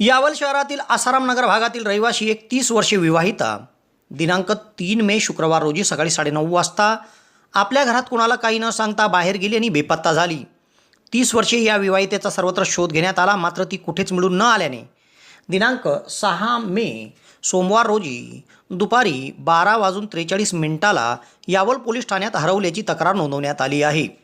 यावल शहरातील आसाराम नगर भागातील रहिवाशी एक तीस वर्षे विवाहिता. दिनांक तीन मे शुक्रवार रोजी सकाळी साडेनऊ वाजता आपल्या घरात कुणाला काही न सांगता बाहेर गेली आणि बेपत्ता झाली. तीस वर्षे या विवाहितेचा सर्वत्र शोध घेण्यात आला मात्र ती कुठेच मिळून न आल्याने. दिनांक सहा मे सोमवार रोजी दुपारी बारा वाजून त्रेचाळीस मिनिटाला यावल पोलीस ठाण्यात हरवल्याची तक्रार नोंदवण्यात आली आहे.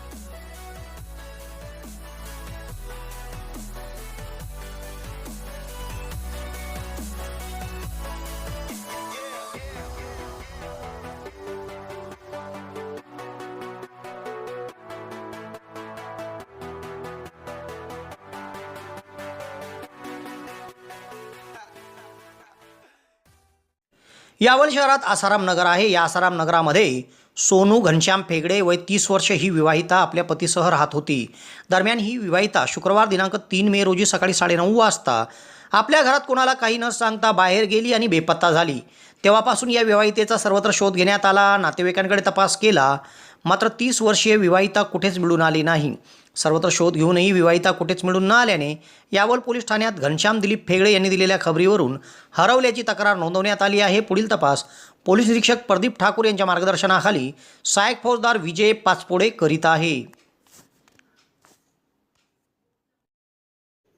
यावल शहरात आसाराम नगर आहे. या आसाराम नगरामध्ये सोनू घनश्याम फेगडे वय तीस वर्ष ही विवाहिता आपल्या पतीसह राहत होती. दरम्यान ही विवाहिता शुक्रवार दिनांक तीन मे रोजी सकाळी साडेनऊ वाजता आपल्या घरात कोणाला काही न सांगता बाहेर गेली आणि बेपत्ता झाली. तेव्हापासून या विवाहितेचा सर्वत्र शोध घेण्यात आला. नातेवाईकांकडे तपास केला. मात्र तीस वर्षीय विवाहिता कुठेच मिळून आली नाही. सर्वत्र शोध घेऊनही विवाहिता कुठेच मिळून न आल्याने यावल पोलीस ठाण्यात घनश्याम दिलीप फेगडे यांनी दिलेल्या खबरीवरून हरवल्याची तक्रार नोंदवण्यात आली आहे. पुढील तपास पोलीस निरीक्षक प्रदीप ठाकूर यांच्या मार्गदर्शनाखाली सहायक फौजदार विजय पाचपोडे करीत आहे.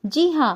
जी हां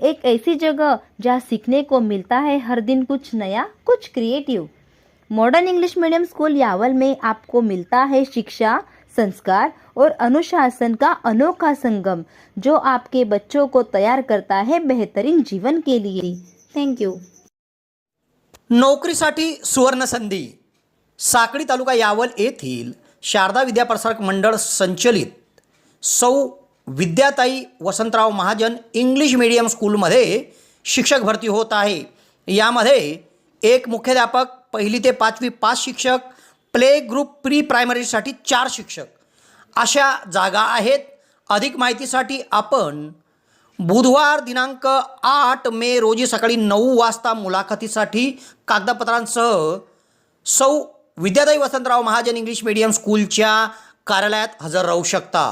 एक ऐसी जगह जहाँ सीखने को मिलता है हर दिन कुछ नया कुछ creative modern English medium school Yawal में आपको मिलता है शिक्षा संस्कार और अनुशासन का अनोखा संगम जो आपके बच्चों को तैयार करता है बेहतरीन जीवन के लिए. थैंक यू नोकरीसाठी सुवर्ण संधी साकडी तालुका यावल येथील शारदा विद्याप्रसारक मंडळ संचलित सौ विद्याताई वसंतराव महाजन इंग्लिश मीडियम स्कूलमध्ये शिक्षक भरती होत आहे. यामध्ये एक मुख्याध्यापक पहिली ते पाचवी पाच शिक्षक प्ले ग्रुप प्री प्रायमरीसाठी चार शिक्षक. अशा जागा आहेत. अधिक माहितीसाठी आपण बुधवार दिनांक आठ मे रोजी सकाळी नऊ वाजता मुलाखतीसाठी कागदपत्रांसह सौ विद्याताई वसंतराव महाजन इंग्लिश मीडियम स्कूलच्या कार्यालयात हजर राहू शकता.